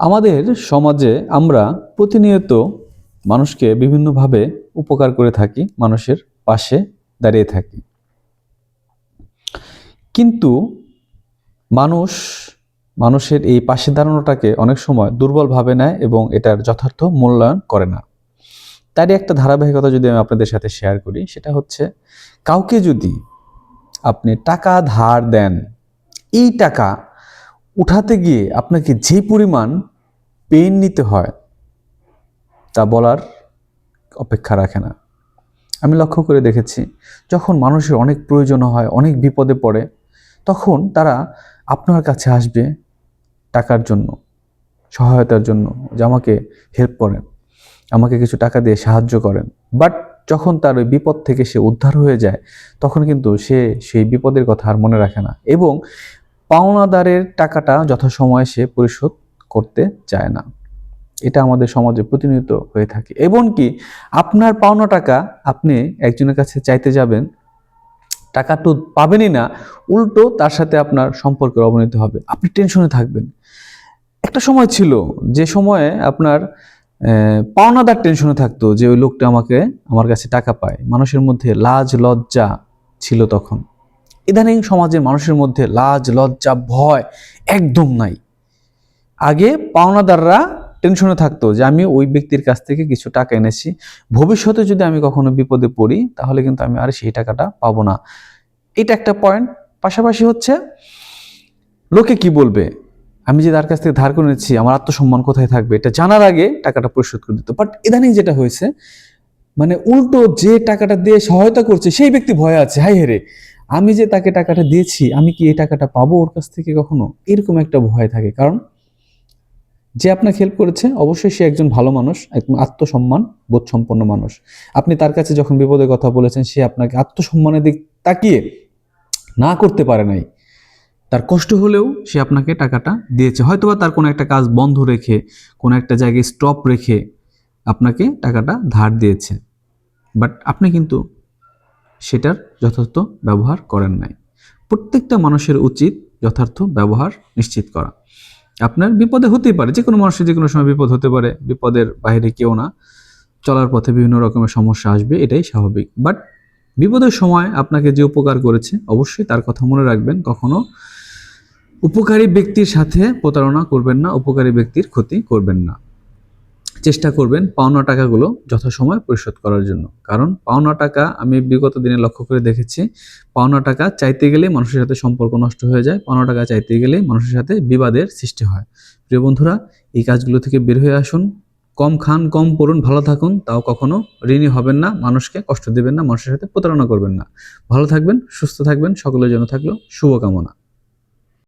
আমাদের সমাজে আমরা প্রতিনিয়ত মানুষকে বিভিন্নভাবে উপকার করে থাকি, মানুষের পাশে দাঁড়িয়ে থাকি। কিন্তু মানুষ মানুষের এই পাশে দাঁড়ানোটাকে অনেক সময় দুর্বল ভাবে নেয় এবং এটার যথার্থ মূল্যায়ন করে না। তারই একটা ধারাবাহিকতা যদি আমি আপনাদের সাথে শেয়ার করি, সেটা হচ্ছে কাউকে যদি আপনি টাকা ধার দেন, এই টাকা উঠাতে গিয়ে আপনাকে যে পরিমাণ পেন নিতে হয়, তা বলার অপেক্ষা রাখে না। আমি লক্ষ্য করে দেখেছি, যখন মানুষের অনেক প্রয়োজন হয়, অনেক বিপদে পড়ে, তখন তারা আপনার কাছে আসবে টাকার জন্য, সহায়তার জন্য, যে আমাকে হেল্প করেন, আমাকে কিছু টাকা দিয়ে সাহায্য করেন। বাট যখন তার ওই বিপদ থেকে সে উদ্ধার হয়ে যায়, তখন কিন্তু সে সেই বিপদের কথা আর মনে রাখে না। এবং পাওনাদারের টাকাটা যথাসময়ে সে পরিশোধ করতে চায় না। এটা আমাদের সমাজে প্রতিনিয়ত হয়ে থাকে। এবং কি, আপনার পাওনা টাকা আপনি একজনের কাছে চাইতে যাবেন, টাকা তো পাবেনই না, উল্টো তার সাথে আপনার সম্পর্কের অবনতি হবে। আপনি টেনশনে থাকবেন। একটা সময় ছিল, যে সময়ে আপনার পাওনাদার টেনশনে থাকতো, যে ওই লোকটা আমাকে, আমার কাছে টাকা পায়। মানুষের মধ্যে লাজ, লজ্জা ছিল তখন। ইদানিং সমাজের মানুষের মধ্যে লাজ, লজ্জা, ভয় একদম নাই। আগে পাওনাদাররা টেনশনে থাকতো যে আমি ওই ব্যক্তির কাছ থেকে কিছু টাকা এনেছি। ভবিষ্যতে যদি আমি কখনো বিপদে পড়ি, তাহলে কিন্তু আমি আর সেই টাকাটা পাবো না। এটা একটা পয়েন্ট পাশাপাশি হচ্ছে, লোকে কি বলবে? আমি যে তার কাছ থেকে ধার করে নিচ্ছি আমার আত্মসম্মান কোথায় থাকবে? এটা জানার আগে টাকাটা পরিশোধ করে দিত। বাট ইদানিং যেটা হয়েছে মানে উল্টো যে টাকাটা দিয়ে সহায়তা করছে, সেই ব্যক্তি ভয়ে আছে। হাই হেরে আমি যে তাকে টাকাটা দিয়েছি, আমি কি এই টাকাটা পাবো ওর কাছ থেকে কখনো? এরকম একটা ভয় থাকে। কারণ যে আপনাকে হেল্প করেছে, অবশ্যই সে একজন ভালো মানুষ, একদম আত্মসম্মান, বোধসম্পন্ন মানুষ। আপনি তার কাছে যখন বিপদের কথা বলেছেন, সে আপনাকে আত্মসম্মানের দিক তাকিয়ে না করতে পারে নাই। তার কষ্ট হলেও সে আপনাকে টাকাটা দিয়েছে। হয়তোবা তার কোনো একটা কাজ বন্ধ রেখে, কোনো একটা জায়গায় স্টপ রেখে আপনাকে টাকাটা ধার দিয়েছে। বাট আপনি কিন্তু সেটার যথার্থ ব্যবহার করেন নাই। প্রত্যেকটা মানুষের উচিত যথার্থ ব্যবহার নিশ্চিত করা। আপনার বিপদে হতেই পারে যে কোনো মানুষের যে কোনো সময় বিপদ হতে পারে, বিপদের বাইরে কেউ না। চলার পথে বিভিন্ন রকমের সমস্যা আসবে, এটাই স্বাভাবিক। বাট বিপদের সময় আপনাকে যে উপকার করেছে, অবশ্যই তার কথা মনে রাখবেন, কখনো উপকারী ব্যক্তির সাথে প্রতারণা করবেন না, উপকারী ব্যক্তির ক্ষতি করবেন না। চেষ্টা করবেন পাওনা টাকাগুলো যথাসময় পরিশোধ করার জন্য। কারণ পাওনা টাকা আমি বিগত দিনে লক্ষ্য করে দেখেছি, পাওনা টাকা চাইতে গেলে মানুষের সাথে সম্পর্ক নষ্ট হয়ে যায়, পাওনা টাকা চাইতে গেলে মানুষের সাথে বিবাদের সৃষ্টি হয়। প্রিয় বন্ধুরা, এই কাজগুলো থেকে বের হয়ে আসুন, কম খান, কম পড়ুন, ভালো থাকুন, তাও কখনো ঋণী হবেন না, মানুষকে কষ্ট দেবেন না, মানুষের সাথে প্রতারণা করবেন না। ভালো থাকবেন, সুস্থ থাকবেন, সকলের জন্য থাকল শুভকামনা।